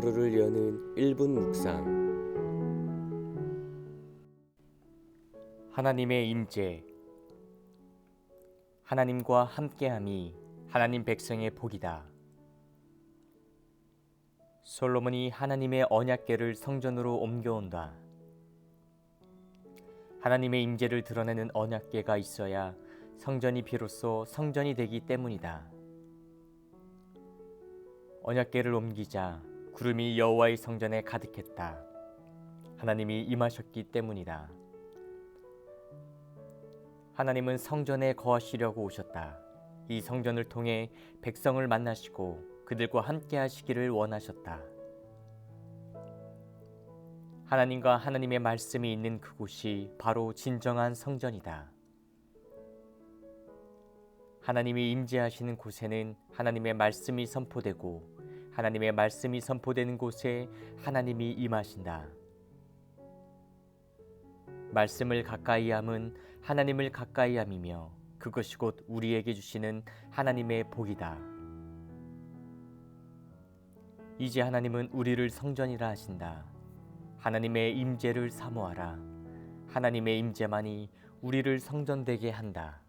하루를 여는 1분 묵상 하나님의 임재 하나님과 함께함이 하나님 백성의 복이다. 솔로몬이 하나님의 언약궤를 성전으로 옮겨온다. 하나님의 임재를 드러내는 언약궤가 있어야 성전이 비로소 성전이 되기 때문이다. 언약궤를 옮기자 구름이 여호와의 성전에 가득했다. 하나님이 임하셨기 때문이다. 하나님은 성전에 거하시려고 오셨다. 이 성전을 통해 백성을 만나시고 그들과 함께 하시기를 원하셨다. 하나님과 하나님의 말씀이 있는 그곳이 바로 진정한 성전이다. 하나님이 임재하시는 곳에는 하나님의 말씀이 선포되고 하나님의 말씀이 선포되는 곳에 하나님이 임하신다. 말씀을 가까이 함은 하나님을 가까이 함이며 그것이 곧 우리에게 주시는 하나님의 복이다. 이제 하나님은 우리를 성전이라 하신다. 하나님의 임재를 사모하라. 하나님의 임재만이 우리를 성전되게 한다.